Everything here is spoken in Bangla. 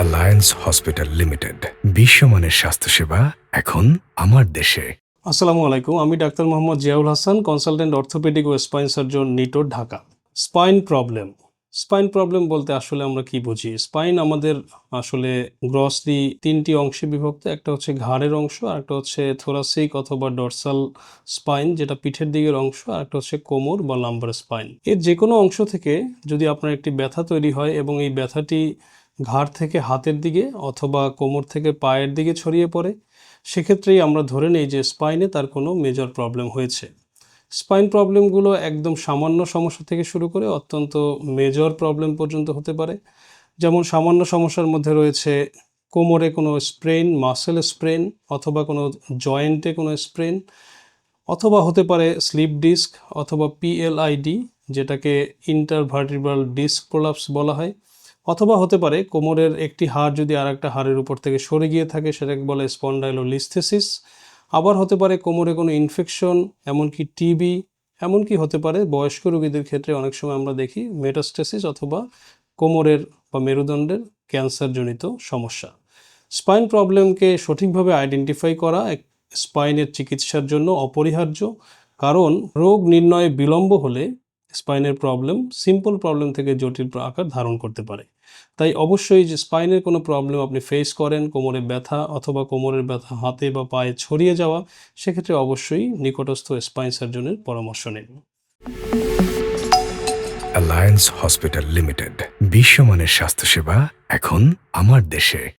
অ্যালায়েন্স হসপিটাল লিমিটেড বিশ্বমানের স্বাস্থ্যসেবা এখন আমার দেশে। আসসালামু আলাইকুম, আমি doctor Mohammad Ziaul Hasan, consultant orthopaedic ও spine surgeon NITOR Dhaka. Spine problem. Spine problem বলতে আসলে আমরা কি বুঝি? স্পাইন আমাদের আসলে গ্রসলি তিনটি অংশে বিভক্ত, একটা হচ্ছে ঘাড়ের অংশ, আর একটা হচ্ছে থোরাসিক অথবা ডরসাল স্পাইন, যেটা পিঠের দিকের অংশ, আর একটা হচ্ছে কোমর বা লাম্বার স্পাইন। এর যে কোনো অংশ থেকে যদি আপনার একটি ব্যথা তৈরি হয় এবং এই ব্যথাটি ঘাড় থেকে হাতের দিকে অথবা কোমর থেকে পায়ের দিকে ছড়িয়ে পড়ে, সেক্ষেত্রেই আমরা ধরে নেই যে স্পাইনে তার কোনো মেজর প্রবলেম হয়েছে। স্পাইন প্রবলেমগুলো একদম সামান্য সমস্যা থেকে শুরু করে অত্যন্ত মেজর প্রবলেম পর্যন্ত হতে পারে। যেমন সামান্য সমস্যার মধ্যে রয়েছে কোমরে কোনো স্প্রেন, মাসেল স্প্রেন অথবা কোনো জয়েন্টে কোনো স্প্রেন, অথবা হতে পারে স্লিপ ডিস্ক অথবা পিএলআইডি, যেটাকে ইন্টারভার্টিব্রাল ডিস্ক প্রলাপস বলা হয়। অথবা হতে পারে কোমরের একটি হাড় যদি আর একটা হাড়ের উপর থেকে সরে গিয়ে থাকে, সেটাকে বলে স্পন্ডাইলোলিস্থেসিস আবার হতে পারে কোমরে কোনো ইনফেকশন এমনকি টিবি এমনকি হতে পারে বয়স্ক রোগীদের ক্ষেত্রে অনেক সময় আমরা দেখি মেটাস্টেসিস অথবা কোমরের বা মেরুদণ্ডের ক্যান্সারজনিত সমস্যা। স্পাইন প্রবলেমকে সঠিকভাবে আইডেন্টিফাই করা এক স্পাইনের চিকিৎসার জন্য অপরিহার্য, কারণ রোগ নির্ণয়ে বিলম্ব হলে স্পাইনের প্রবলেম সিম্পল প্রবলেম থেকে জটিল আকার ধারণ করতে পারে। তাই অবশ্যই যে স্পাইনের কোনো প্রবলেম আপনি ফেস করেন, কোমরে ব্যথা অথবা কোমরের ব্যথা হাতে বা পায়ে ছড়িয়ে যাওয়া, সেক্ষেত্রে অবশ্যই নিকটস্থ স্পাইন সার্জনের পরামর্শ নিন। অ্যালায়েন্স হসপিটাল লিমিটেড বিশ্বমানের স্বাস্থ্যসেবা এখন আমার দেশে।